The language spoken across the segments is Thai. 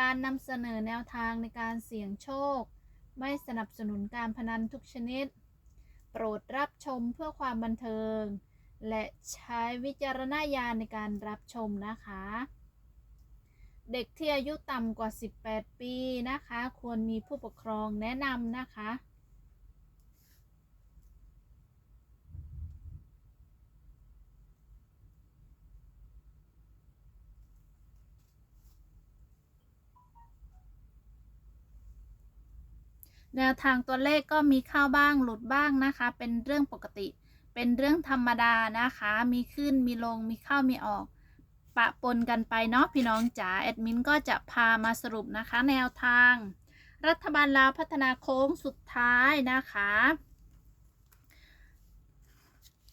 การนำเสนอแนวทางในการเสี่ยงโชค ไม่สนับสนุนการพนันทุกชนิด โปรดรับชมเพื่อความบันเทิง และใช้วิจารณญาณในการรับชมนะคะ เด็กที่อายุต่ำกว่า 18 ปีนะคะ ควรมีผู้ปกครองแนะนำนะคะ แนวทางตัวเลขก็มีเข้าบ้างหลุดบ้างนะคะ เป็นเรื่องปกติ เป็นเรื่องธรรมดานะคะ มีขึ้นมีลงมีเข้ามีออก ปะปนกันไปเนาะพี่น้องจ๋าแอดมินก็จะพามาสรุปนะคะ แนวทาง รัฐบาลลาวพัฒนาโค้งสุดท้ายนะคะ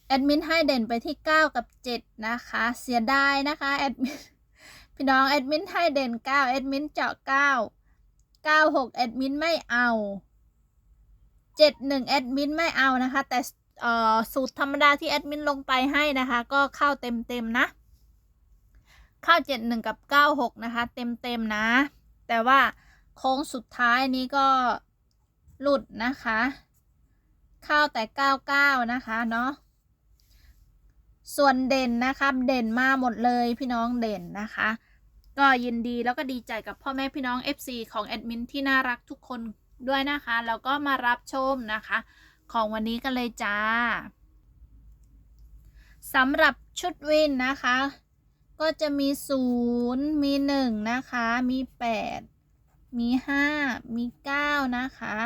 แอดมินให้เด่นไปที่ 9 กับ 7 นะคะ เสียดายนะคะแอดมินพี่น้องแอดมินให้เด่น 9 แอดมินเจาะ 9 96 แอดมินไม่เอา 71แอดมินไม่เอานะคะ แต่สูตรธรรมดาที่แอดมินลงไปให้นะคะ ก็เข้าเต็มๆนะ เข้า 71 กับ 96 นะคะ เต็มๆนะ แต่ว่าโค้งสุดท้ายนี้ก็หลุดนะคะ เข้าแต่ 99 นะคะเนาะส่วนเด่นนะคะเด่นมาหมดเลยพี่น้องเด่นนะคะ ก็ยินดีแล้วก็ดีใจกับพ่อแม่พี่น้อง FC ของแอดมินที่น่ารักทุกคน ด้วยนะคะ แล้วก็มารับชมนะคะ ของวันนี้กันเลยจ้าสำหรับชุดวินนะคะ ก็จะมี 0 มี 1 นะคะ มี 8 มี 5 มี 9 นะคะ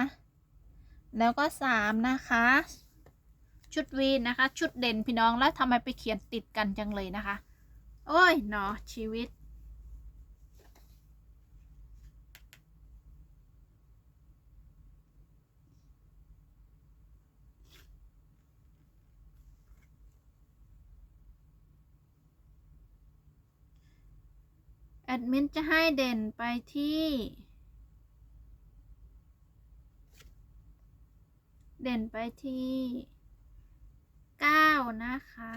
แล้วก็ 3 นะคะ ชุดวีนนะคะ ชุดเด่นพี่น้องแล้วทำไมไปเขียนติดกันจังเลยนะคะ โอ้ยเนาะชีวิต แอดมินจะให้เด่นไปที่ เด่นไปที่ 9 นะคะ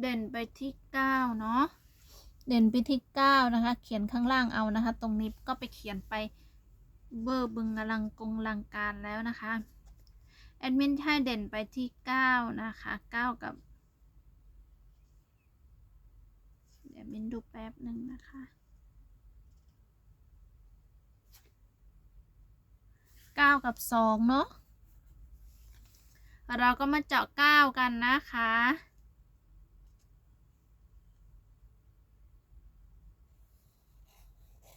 เด่นไปที่ 9 เนาะเด่นไปที่ 9 นะคะ เขียนข้างล่างเอานะคะ ตรงนี้ก็ไปเขียนไปเบอร์บึงอลังกงลังการแล้วนะคะ แอดมินให้เด่นไปที่ 9 นะคะ 9 กับ เดี๋ยวมินดูแป๊บหนึ่งนะคะ เก้ากับสองเนาะ เราก็มาเจาะเก้ากันนะคะ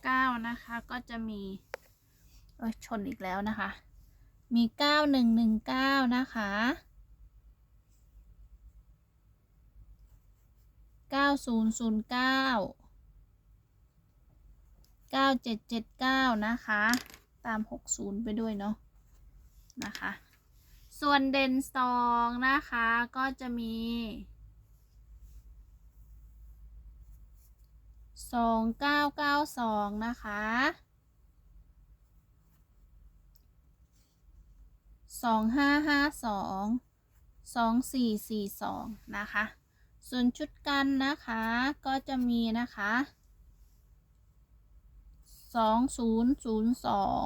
เก้านะคะก็จะมีเอ้ยชนอีกแล้วนะคะ มีเก้าหนึ่งหนึ่งเก้านะคะ เก้าศูนย์ศูนย์เก้าเก้าเจ็ดเจ็ดเก้านะคะ ตามหกศูนย์ไปด้วยเนาะนะคะ ส่วนเด่นสองนะคะก็จะมีสองเก้าเก้าสองนะคะสองห้าห้าสองสองสี่สี่สองนะคะ ส่วนชุดกันนะคะก็จะมีนะคะสองศูนย์ศูนย์สอง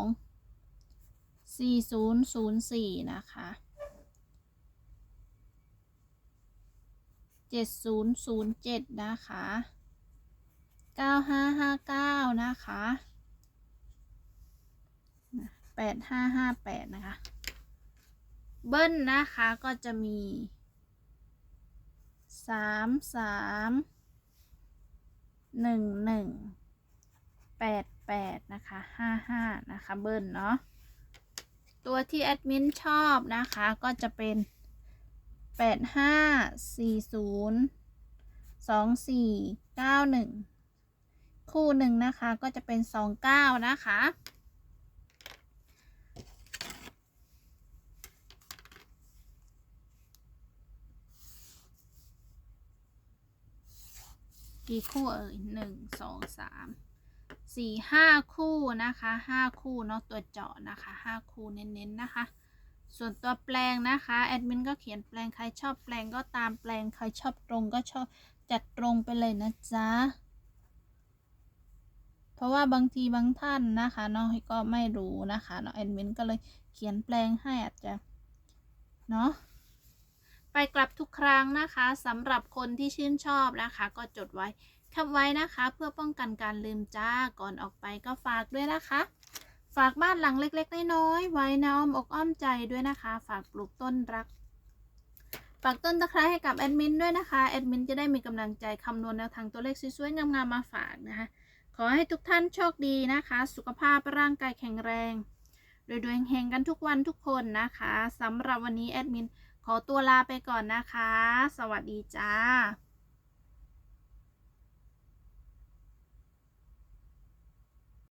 สี่ศูนย์ศูนย์สี่นะคะเจ็ดศูนย์ศูนย์เจ็ดนะคะเก้าห้าห้าเก้านะคะแปดห้าห้าแปดนะคะ เบิ้ลนะคะก็จะมี สามสามหนึ่งหนึ่งแปดแปดนะคะห้าห้านะคะเบิ้ลเนาะตัวที่แอดมินชอบนะคะก็จะเป็นแปดห้าสี่ศูนย์สองสี่เก้าหนึ่งคู่หนึ่งนะคะก็จะเป็นสองเก้านะคะ กี่คู่เอ่ยหนึ่งสองสามสี่ห้าคู่นะคะห้าคู่เนาะตัวเจาะนะคะห้าคู่เน้นๆนะคะ ส่วนตัวแปลงนะคะแอดมินก็เขียนแปลงใครชอบแปลงก็ตามแปลงใครชอบตรงก็ชอบจัดตรงไปเลยนะจ๊ะเพราะว่าบางทีบางท่านนะคะเนาะก็ไม่รู้นะคะเนาะแอดมินก็เลยเขียนแปลงให้อาจจะเนาะ ไปกลับทุกครั้งนะคะสำหรับคนที่ชื่นชอบนะคะ ก็จดไว้แคปไว้นะคะ เพื่อป้องกันการลืมจ้าก่อนออกไปก็ฝากด้วยนะคะ ฝากบ้านหลังเล็กๆน้อยๆไว้ในอ้อมอกอ้อมใจด้วยนะคะ ฝากปลูกต้นรักฝากต้นตะไคร้ให้กับแอดมินด้วยนะคะ แอดมินจะได้มีกำลังใจคำนวณแนวทางตัวเลขสวยๆงามๆมาฝากนะคะ ขอให้ทุกท่านโชคดีนะคะ สุขภาพร่างกายแข็งแรงโดยๆเฮงๆกันทุกวันทุกคนนะคะสำหรับวันนี้แอดมิน ขอตัวลาไปก่อนนะคะ สวัสดีจ้า